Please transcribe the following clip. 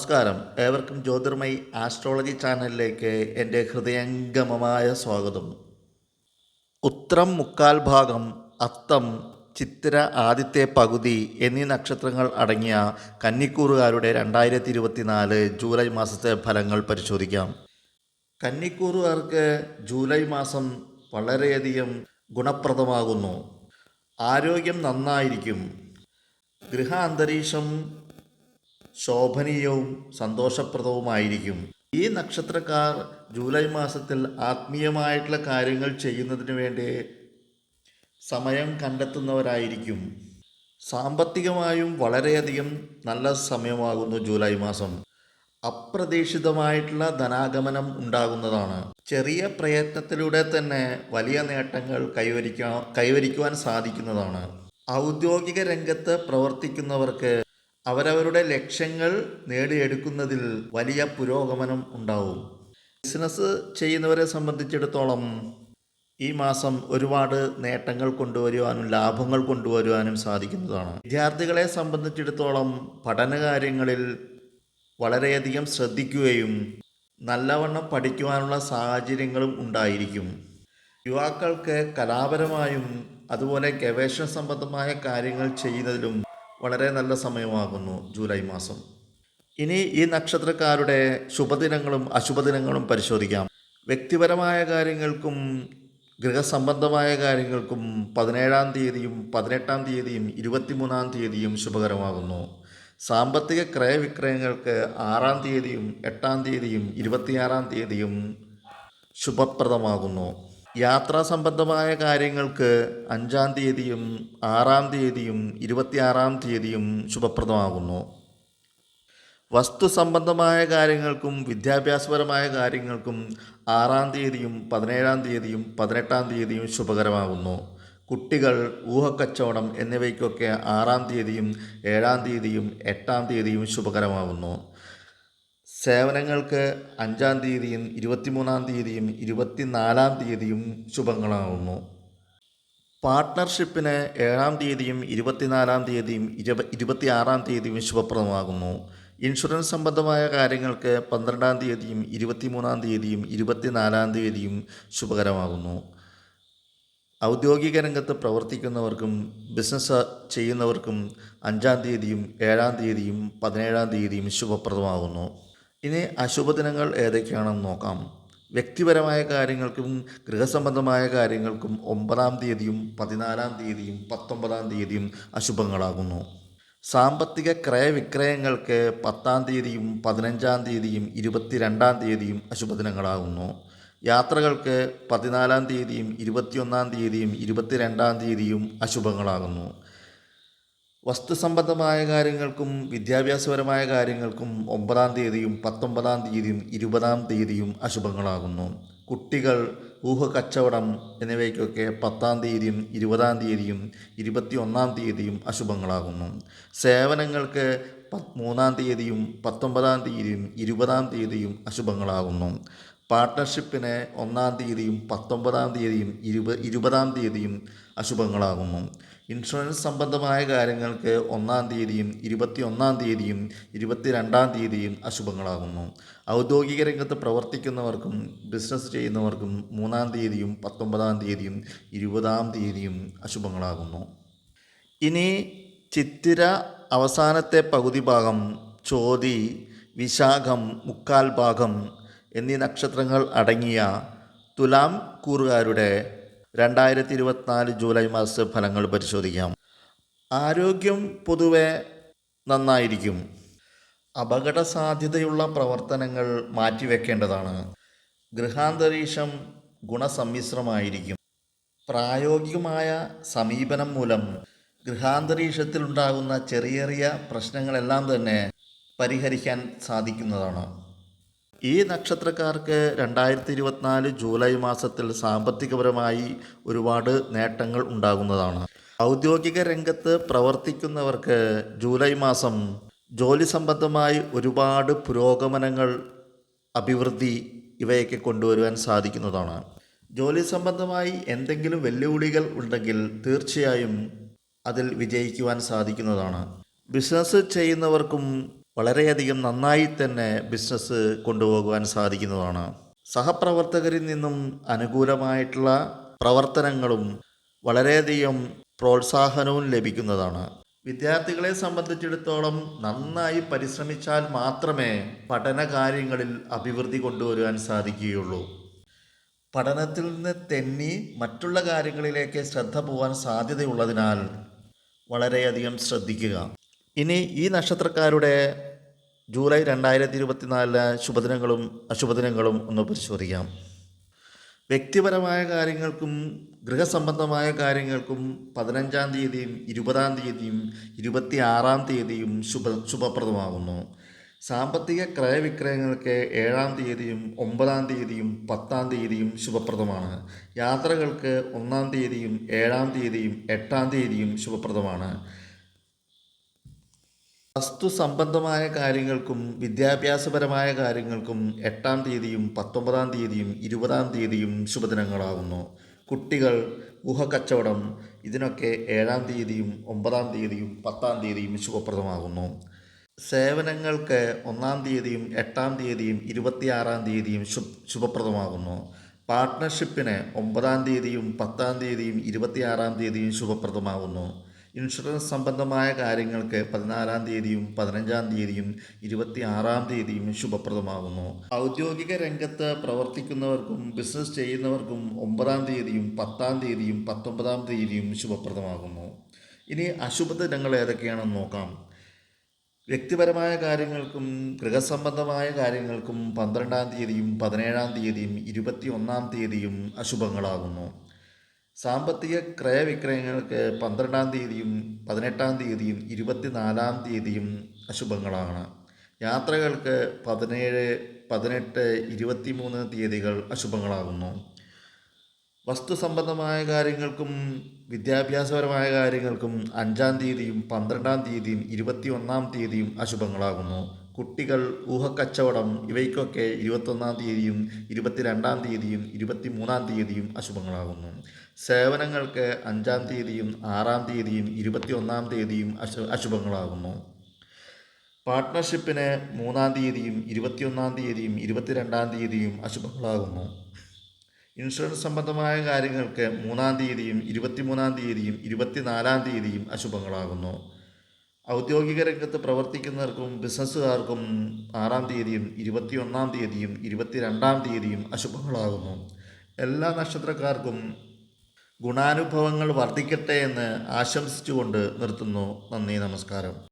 നമസ്കാരം. ഏവർക്കും ജ്യോതിർമയി ആസ്ട്രോളജി ചാനലിലേക്ക് എന്റെ ഹൃദയംഗമമായ സ്വാഗതം. ഉത്രം മുക്കാൽ ഭാഗം അത്തം ചിത്ര ആദ്യത്തെ പകുതി എന്നീ നക്ഷത്രങ്ങൾ അടങ്ങിയ കന്നിക്കൂറുകാരുടെ രണ്ടായിരത്തി ഇരുപത്തിനാല് ജൂലൈ മാസത്തെ ഫലങ്ങൾ പരിശോധിക്കാം. കന്നിക്കൂറുകാർക്ക് ജൂലൈ മാസം വളരെയധികം ഗുണപ്രദമാകുന്നു. ആരോഗ്യം നന്നായിരിക്കും. ഗൃഹ അന്തരീക്ഷം ശോഭനീയവും സന്തോഷപ്രദവുമായിരിക്കും. ഈ നക്ഷത്രക്കാർ ജൂലൈ മാസത്തിൽ ആത്മീയമായിട്ടുള്ള കാര്യങ്ങൾ ചെയ്യുന്നതിന് വേണ്ടി സമയം കണ്ടെത്തുന്നവരായിരിക്കും. സാമ്പത്തികമായും വളരെയധികം നല്ല സമയമാകുന്നു ജൂലൈ മാസം. അപ്രതീക്ഷിതമായിട്ടുള്ള ധനാഗമനം ഉണ്ടാകുന്നതാണ്. ചെറിയ പ്രയത്നത്തിലൂടെ തന്നെ വലിയ നേട്ടങ്ങൾ കൈവരിക്കാൻ കൈവരിക്കുവാൻ സാധിക്കുന്നതാണ്. ഔദ്യോഗിക രംഗത്ത് പ്രവർത്തിക്കുന്നവർക്ക് അവരവരുടെ ലക്ഷ്യങ്ങൾ നേടിയെടുക്കുന്നതിൽ വലിയ പുരോഗമനം ഉണ്ടാവും. ബിസിനസ് ചെയ്യുന്നവരെ സംബന്ധിച്ചിടത്തോളം ഈ മാസം ഒരുപാട് നേട്ടങ്ങൾ കൊണ്ടുവരുവാനും ലാഭങ്ങൾ കൊണ്ടുവരുവാനും സാധിക്കുന്നതാണ്. വിദ്യാർത്ഥികളെ സംബന്ധിച്ചിടത്തോളം പഠനകാര്യങ്ങളിൽ വളരെയധികം ശ്രദ്ധിക്കുകയും നല്ലവണ്ണം പഠിക്കുവാനുള്ള സാഹചര്യങ്ങളും ഉണ്ടായിരിക്കും. യുവാക്കൾക്ക് കലാപരമായും അതുപോലെ ഗവേഷണ സംബന്ധമായ കാര്യങ്ങൾ ചെയ്യുന്നതിലും വളരെ നല്ല സമയമാകുന്നു ജൂലൈ മാസം. ഇനി ഈ നക്ഷത്രക്കാരുടെ ശുഭദിനങ്ങളും അശുഭദിനങ്ങളും പരിശോധിക്കാം. വ്യക്തിപരമായ കാര്യങ്ങൾക്കും ഗൃഹസംബന്ധമായ കാര്യങ്ങൾക്കും പതിനേഴാം തീയതിയും പതിനെട്ടാം തീയതിയും ഇരുപത്തിമൂന്നാം തീയതിയും ശുഭകരമാകുന്നു. സാമ്പത്തിക ക്രയവിക്രയങ്ങൾക്ക് ആറാം തീയതിയും എട്ടാം തീയതിയും ഇരുപത്തിയാറാം തീയതിയും ശുഭപ്രദമാകുന്നു. യാത്രാ സംബന്ധമായ കാര്യങ്ങൾക്ക് അഞ്ചാം തീയതിയും ആറാം തീയതിയും ഇരുപത്തിയാറാം തീയതിയും ശുഭപ്രദമാകുന്നു. വസ്തു സംബന്ധമായ കാര്യങ്ങൾക്കും വിദ്യാഭ്യാസപരമായ കാര്യങ്ങൾക്കും ആറാം തീയതിയും പതിനേഴാം തീയതിയും പതിനെട്ടാം തീയതിയും ശുഭകരമാകുന്നു. കുട്ടികൾ ഊഹക്കച്ചവടം എന്നിവയ്ക്കൊക്കെ ആറാം തീയതിയും ഏഴാം തീയതിയും എട്ടാം തീയതിയും ശുഭകരമാകുന്നു. സേവനങ്ങൾക്ക് അഞ്ചാം തീയതിയും ഇരുപത്തിമൂന്നാം തീയതിയും ഇരുപത്തിനാലാം തീയതിയും ശുഭങ്ങളാകുന്നു പാർട്ട്ണർഷിപ്പിന് ഏഴാം തീയതിയും ഇരുപത്തിനാലാം തീയതിയും ഇരുപ ഇരുപത്തിയാറാം തീയതിയും ശുഭപ്രദമാകുന്നു. ഇൻഷുറൻസ് സംബന്ധമായ കാര്യങ്ങൾക്ക് പന്ത്രണ്ടാം തീയതിയും ഇരുപത്തിമൂന്നാം തീയതിയും ഇരുപത്തിനാലാം തീയതിയും ശുഭകരമാകുന്നു. ഔദ്യോഗിക രംഗത്ത് പ്രവർത്തിക്കുന്നവർക്കും ബിസിനസ് ചെയ്യുന്നവർക്കും അഞ്ചാം തീയതിയും ഏഴാം തീയതിയും പതിനേഴാം തീയതിയും ശുഭപ്രദമാകുന്നു. ഇനി അശുഭദിനങ്ങൾ ഏതൊക്കെയാണെന്ന് നോക്കാം. വ്യക്തിപരമായ കാര്യങ്ങൾക്കും ഗൃഹസംബന്ധമായ കാര്യങ്ങൾക്കും ഒമ്പതാം തീയതിയും പതിനാലാം തീയതിയും പത്തൊമ്പതാം തീയതിയും അശുഭങ്ങളാകുന്നു. സാമ്പത്തിക ക്രയവിക്രയങ്ങൾക്ക് പത്താം തീയതിയും പതിനഞ്ചാം തീയതിയും ഇരുപത്തിരണ്ടാം തീയതിയും അശുഭദിനങ്ങളാകുന്നു. യാത്രകൾക്ക് പതിനാലാം തീയതിയും ഇരുപത്തിയൊന്നാം തീയതിയും ഇരുപത്തിരണ്ടാം തീയതിയും അശുഭങ്ങളാകുന്നു. വസ്തു സംബന്ധമായ കാര്യങ്ങൾക്കും വിദ്യാഭ്യാസപരമായ കാര്യങ്ങൾക്കും ഒമ്പതാം തീയതിയും പത്തൊമ്പതാം തീയതിയും ഇരുപതാം തീയതിയും അശുഭങ്ങളാകുന്നു. കുട്ടികൾ ഊഹ കച്ചവടം എന്നിവയ്ക്കൊക്കെ പത്താം തീയതിയും ഇരുപതാം തീയതിയും ഇരുപത്തിയൊന്നാം തീയതിയും അശുഭങ്ങളാകുന്നു. സേവനങ്ങൾക്ക് മൂന്നാം തീയതിയും പത്തൊമ്പതാം തീയതിയും ഇരുപതാം തീയതിയും അശുഭങ്ങളാകുന്നു. പാർട്ട്ണർഷിപ്പിന് ഒന്നാം തീയതിയും പത്തൊമ്പതാം തീയതിയും ഇരുപ ഇരുപതാം തീയതിയും അശുഭങ്ങളാകുന്നു. ഇൻഷുറൻസ് സംബന്ധമായ കാര്യങ്ങൾക്ക് ഒന്നാം തീയതിയും ഇരുപത്തിയൊന്നാം തീയതിയും ഇരുപത്തിരണ്ടാം തീയതിയും അശുഭങ്ങളാകുന്നു. ഔദ്യോഗിക രംഗത്ത് പ്രവർത്തിക്കുന്നവർക്കും ബിസിനസ് ചെയ്യുന്നവർക്കും മൂന്നാം തീയതിയും പത്തൊമ്പതാം തീയതിയും ഇരുപതാം തീയതിയും അശുഭങ്ങളാകുന്നു. ഇനി ചിത്തിര അവസാനത്തെ പകുതി ഭാഗം ചോതി വിശാഖം മുക്കാൽ ഭാഗം എന്നീ നക്ഷത്രങ്ങൾ അടങ്ങിയ തുലാം കൂറുകാരുടെ രണ്ടായിരത്തി ഇരുപത്തിനാല് ജൂലൈ മാസ ഫലങ്ങൾ പരിശോധിക്കാം. ആരോഗ്യം പൊതുവെ നന്നായിരിക്കും. അപകട സാധ്യതയുള്ള പ്രവർത്തനങ്ങൾ മാറ്റിവെക്കേണ്ടതാണ്. ഗൃഹാന്തരീക്ഷം ഗുണസമ്മിശ്രമായിരിക്കും. പ്രായോഗികമായ സമീപനം മൂലം ഗൃഹാന്തരീക്ഷത്തിലുണ്ടാകുന്ന ചെറിയ ചെറിയ പ്രശ്നങ്ങളെല്ലാം തന്നെ പരിഹരിക്കാൻ സാധിക്കുന്നതാണ്. ഈ നക്ഷത്രക്കാർക്ക് രണ്ടായിരത്തി ഇരുപത്തിനാല് ജൂലൈ മാസത്തിൽ സാമ്പത്തികപരമായി ഒരുപാട് നേട്ടങ്ങൾ ഉണ്ടാകുന്നതാണ്. ഔദ്യോഗിക രംഗത്ത് പ്രവർത്തിക്കുന്നവർക്ക് ജൂലൈ മാസം ജോലി സംബന്ധമായി ഒരുപാട് പുരോഗമനങ്ങൾ അഭിവൃദ്ധി ഇവയൊക്കെ കൊണ്ടുവരുവാൻ സാധിക്കുന്നതാണ്. ജോലി സംബന്ധമായി എന്തെങ്കിലും വെല്ലുവിളികൾ ഉണ്ടെങ്കിൽ തീർച്ചയായും അതിൽ വിജയിക്കുവാൻ സാധിക്കുന്നതാണ്. ബിസിനസ് ചെയ്യുന്നവർക്കും വളരെയധികം നന്നായി തന്നെ ബിസിനസ് കൊണ്ടുപോകുവാൻ സാധിക്കുന്നതാണ്. സഹപ്രവർത്തകരിൽ നിന്നും അനുകൂലമായിട്ടുള്ള പ്രവർത്തനങ്ങളും വളരെയധികം പ്രോത്സാഹനവും ലഭിക്കുന്നതാണ്. വിദ്യാർത്ഥികളെ സംബന്ധിച്ചിടത്തോളം നന്നായി പരിശ്രമിച്ചാൽ മാത്രമേ പഠന കാര്യങ്ങളിൽ അഭിവൃദ്ധി കൊണ്ടുവരുവാൻ സാധിക്കുകയുള്ളൂ. പഠനത്തിൽ നിന്ന് തെന്നി മറ്റുള്ള കാര്യങ്ങളിലേക്ക് ശ്രദ്ധ പോകാൻ സാധ്യതയുള്ളതിനാൽ വളരെയധികം ശ്രദ്ധിക്കുക. ഇനി ഈ നക്ഷത്രക്കാരുടെ ജൂലൈ രണ്ടായിരത്തി ഇരുപത്തിനാലിലെ ശുഭദിനങ്ങളും അശുഭദിനങ്ങളും ഒന്ന് പരിശോധിക്കാം. വ്യക്തിപരമായ കാര്യങ്ങൾക്കും ഗൃഹസംബന്ധമായ കാര്യങ്ങൾക്കും പതിനഞ്ചാം തീയതിയും ഇരുപതാം തീയതിയും ഇരുപത്തി ആറാം തീയതിയും ശുഭ ശുഭപ്രദമാകുന്നു. സാമ്പത്തിക ക്രയവിക്രയങ്ങൾക്ക് ഏഴാം തീയതിയും ഒമ്പതാം തീയതിയും പത്താം തീയതിയും ശുഭപ്രദമാണ്. യാത്രകൾക്ക് ഒന്നാം തീയതിയും ഏഴാം തീയതിയും എട്ടാം തീയതിയും ശുഭപ്രദമാണ്. വസ്തു സംബന്ധമായ കാര്യങ്ങൾക്കും വിദ്യാഭ്യാസപരമായ കാര്യങ്ങൾക്കും എട്ടാം തീയതിയും പത്തൊമ്പതാം തീയതിയും ഇരുപതാം തീയതിയും ശുഭദിനങ്ങളാകുന്നു കുട്ടികൾ ഊഹക്കച്ചവടം ഇതിനൊക്കെ ഏഴാം തീയതിയും ഒമ്പതാം തീയതിയും പത്താം തീയതിയും ശുഭപ്രദമാകുന്നു. സേവനങ്ങൾക്ക് ഒന്നാം തീയതിയും എട്ടാം തീയതിയും ഇരുപത്തിയാറാം തീയതിയും ശു ശുഭപ്രദമാകുന്നു. പാർട്ട്ണർഷിപ്പിന് ഒമ്പതാം തീയതിയും പത്താം തീയതിയും ഇരുപത്തിയാറാം തീയതിയും ശുഭപ്രദമാകുന്നു. ഇൻഷുറൻസ് സംബന്ധമായ കാര്യങ്ങൾക്ക് പതിനാലാം തീയതിയും പതിനഞ്ചാം തീയതിയും ഇരുപത്തി ആറാം തീയതിയും ശുഭപ്രദമാകുന്നു. ഔദ്യോഗിക രംഗത്ത് പ്രവർത്തിക്കുന്നവർക്കും ബിസിനസ് ചെയ്യുന്നവർക്കും ഒമ്പതാം തീയതിയും പത്താം തീയതിയും പത്തൊമ്പതാം തീയതിയും ശുഭപ്രദമാകുന്നു. ഇനി അശുഭ ദിനങ്ങൾ ഏതൊക്കെയാണെന്ന് നോക്കാം. വ്യക്തിപരമായ കാര്യങ്ങൾക്കും ഗൃഹസംബന്ധമായ കാര്യങ്ങൾക്കും പന്ത്രണ്ടാം തീയതിയും പതിനേഴാം തീയതിയും ഇരുപത്തി ഒന്നാം തീയതിയും അശുഭങ്ങളാകുന്നു. സാമ്പത്തിക ക്രയവിക്രയങ്ങൾക്ക് പന്ത്രണ്ടാം തീയതിയും പതിനെട്ടാം തീയതിയും ഇരുപത്തിനാലാം തീയതിയും അശുഭങ്ങളാണ്. യാത്രകൾക്ക് പതിനേഴ് പതിനെട്ട് ഇരുപത്തിമൂന്ന് തീയതികൾ അശുഭങ്ങളാകുന്നു. വസ്തു സംബന്ധമായ കാര്യങ്ങൾക്കും വിദ്യാഭ്യാസപരമായ കാര്യങ്ങൾക്കും അഞ്ചാം തീയതിയും പന്ത്രണ്ടാം തീയതിയും ഇരുപത്തി ഒന്നാം തീയതിയും അശുഭങ്ങളാകുന്നു. കുട്ടികൾ ഊഹക്കച്ചവടം ഇവയ്ക്കൊക്കെ ഇരുപത്തൊന്നാം തീയതിയും ഇരുപത്തിരണ്ടാം തീയതിയും ഇരുപത്തി മൂന്നാം തീയതിയും അശുഭങ്ങളാകുന്നു. സേവനങ്ങൾക്ക് അഞ്ചാം തീയതിയും ആറാം തീയതിയും ഇരുപത്തി ഒന്നാം തീയതിയും അശു അശുഭങ്ങളാകുന്നു. പാർട്ട്ണർഷിപ്പിന് മൂന്നാം തീയതിയും ഇരുപത്തിയൊന്നാം തീയതിയും ഇരുപത്തിരണ്ടാം തീയതിയും അശുഭങ്ങളാകുന്നു. ഇൻഷുറൻസ് സംബന്ധമായ കാര്യങ്ങൾക്ക് മൂന്നാം തീയതിയും ഇരുപത്തിമൂന്നാം തീയതിയും ഇരുപത്തിനാലാം തീയതിയും അശുഭങ്ങളാകുന്നു. ഔദ്യോഗിക രംഗത്ത് പ്രവർത്തിക്കുന്നവർക്കും ബിസിനസ്സുകാർക്കും ആറാം തീയതിയും ഇരുപത്തിയൊന്നാം തീയതിയും ഇരുപത്തിരണ്ടാം തീയതിയും അശുഭങ്ങളാകുന്നു. എല്ലാ നക്ഷത്രക്കാർക്കും ഗുണാനുഭവങ്ങൾ വർദ്ധിക്കട്ടെ എന്ന് ആശംസിച്ചുകൊണ്ട് നിർത്തുന്നു. നന്ദി നമസ്കാരം.